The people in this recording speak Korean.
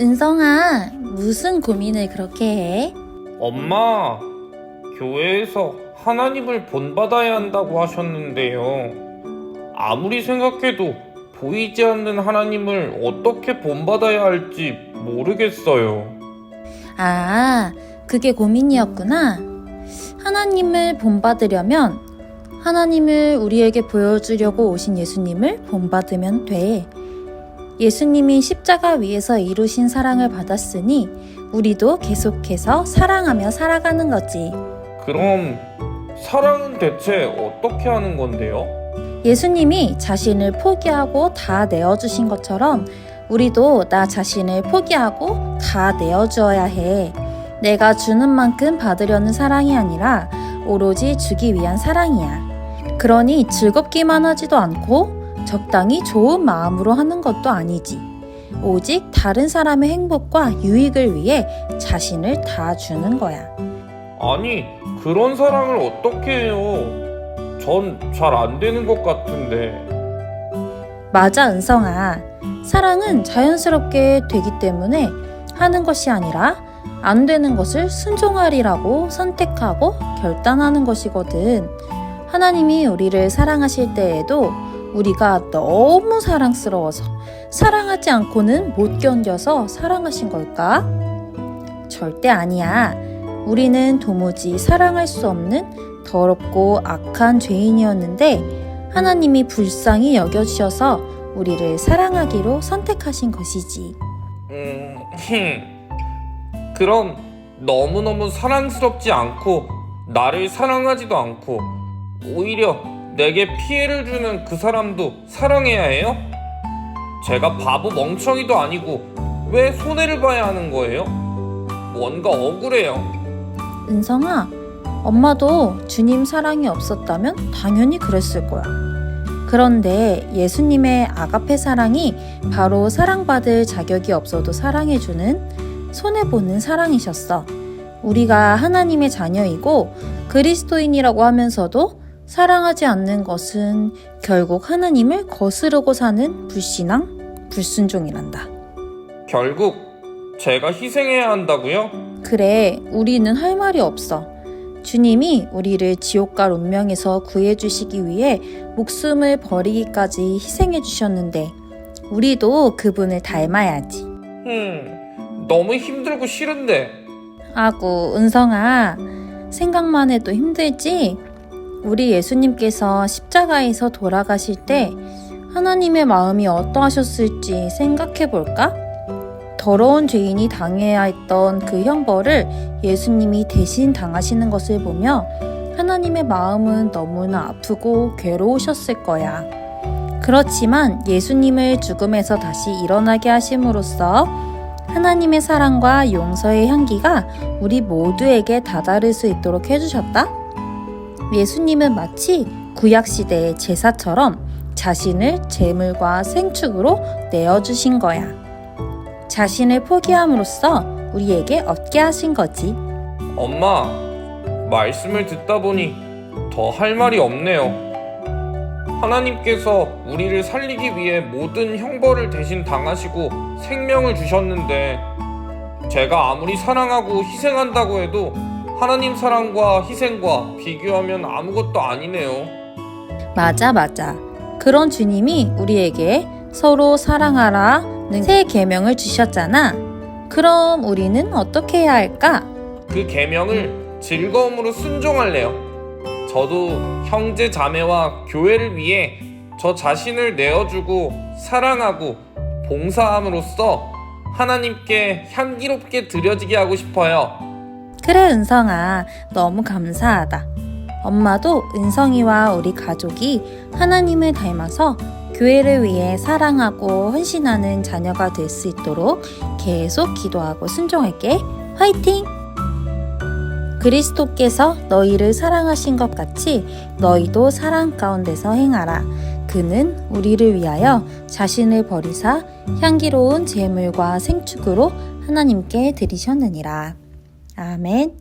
은성아, 무슨 고민을 그렇게 해? 엄마, 교회에서 하나님을 본받아야 한다고 하셨는데요. 아무리 생각해도 보이지 않는 하나님을 어떻게 본받아야 할지 모르겠어요. 아, 그게 고민이었구나. 하나님을 본받으려면 하나님을 우리에게 보여주려고 오신 예수님을 본받으면 돼. 예수님이 십자가 위에서 이루신 사랑을 받았으니 우리도 계속해서 사랑하며 살아가는 거지. 그럼 사랑은 대체 어떻게 하는 건데요? 예수님이 자신을 포기하고 다 내어주신 것처럼 우리도 나 자신을 포기하고 다 내어주어야 해. 내가 주는 만큼 받으려는 사랑이 아니라 오로지 주기 위한 사랑이야. 그러니 즐겁기만 하지도 않고 적당히 좋은 마음으로 하는 것도 아니지. 오직 다른 사람의 행복과 유익을 위해 자신을 다 주는 거야. 아니, 그런 사랑을 어떻게 해요? 전 잘 안 되는 것 같은데. 맞아, 은성아. 사랑은 자연스럽게 되기 때문에 하는 것이 아니라 안 되는 것을 순종하리라고 선택하고 결단하는 것이거든. 하나님이 우리를 사랑하실 때에도 우리가 너무 사랑스러워서 사랑하지 않고는 못 견뎌서 사랑하신 걸까? 절대 아니야. 우리는 도무지 사랑할 수 없는 더럽고 악한 죄인이었는데 하나님이 불쌍히 여겨주셔서 우리를 사랑하기로 선택하신 것이지. 음, 흠. 그럼 너무너무 사랑스럽지 않고 나를 사랑하지도 않고 오히려 내게 피해를 주는 그 사람도 사랑해야 해요? 제가 바보 멍청이도 아니고 왜 손해를 봐야 하는 거예요? 뭔가 억울해요. 은성아, 엄마도 주님 사랑이 없었다면 당연히 그랬을 거야. 그런데 예수님의 아가페 사랑이 바로 사랑받을 자격이 없어도 사랑해주는 손해보는 사랑이셨어. 우리가 하나님의 자녀이고 그리스도인이라고 하면서도 사랑하지 않는 것은 결국 하나님을 거스르고 사는 불신앙, 불순종이란다. 결국 제가 희생해야 한다고요? 그래, 우리는 할 말이 없어. 주님이 우리를 지옥과 운명에서 구해주시기 위해 목숨을 버리기까지 희생해 주셨는데, 우리도 그분을 닮아야지. 흠, 너무 힘들고 싫은데. 아구, 은성아, 생각만 해도 힘들지? 우리 예수님께서 십자가에서 돌아가실 때 하나님의 마음이 어떠하셨을지 생각해 볼까? 더러운 죄인이 당해야 했던 그 형벌을 예수님이 대신 당하시는 것을 보며 하나님의 마음은 너무나 아프고 괴로우셨을 거야. 그렇지만 예수님을 죽음에서 다시 일어나게 하심으로써 하나님의 사랑과 용서의 향기가 우리 모두에게 다다를 수 있도록 해주셨다? 예수님은 마치 구약시대의 제사처럼 자신을 제물과 생축으로 내어주신 거야. 자신을 포기함으로써 우리에게 얻게 하신 거지. 엄마, 말씀을 듣다 보니 더 할 말이 없네요. 하나님께서 우리를 살리기 위해 모든 형벌을 대신 당하시고 생명을 주셨는데 제가 아무리 사랑하고 희생한다고 해도 하나님 사랑과 희생과 비교하면 아무것도 아니네요. 맞아, 맞아. 그런 주님이 우리에게 서로 사랑하라는 새 계명을 주셨잖아. 그럼 우리는 어떻게 해야 할까? 그 계명을 즐거움으로 순종할래요. 저도 형제 자매와 교회를 위해 저 자신을 내어주고 사랑하고 봉사함으로써 하나님께 향기롭게 드려지게 하고 싶어요. 그래, 은성아. 너무 감사하다. 엄마도 은성이와 우리 가족이 하나님을 닮아서 교회를 위해 사랑하고 헌신하는 자녀가 될 수 있도록 계속 기도하고 순종할게. 화이팅! 그리스도께서 너희를 사랑하신 것 같이 너희도 사랑 가운데서 행하라. 그는 우리를 위하여 자신을 버리사 향기로운 제물과 생축으로 하나님께 드리셨느니라. 아멘.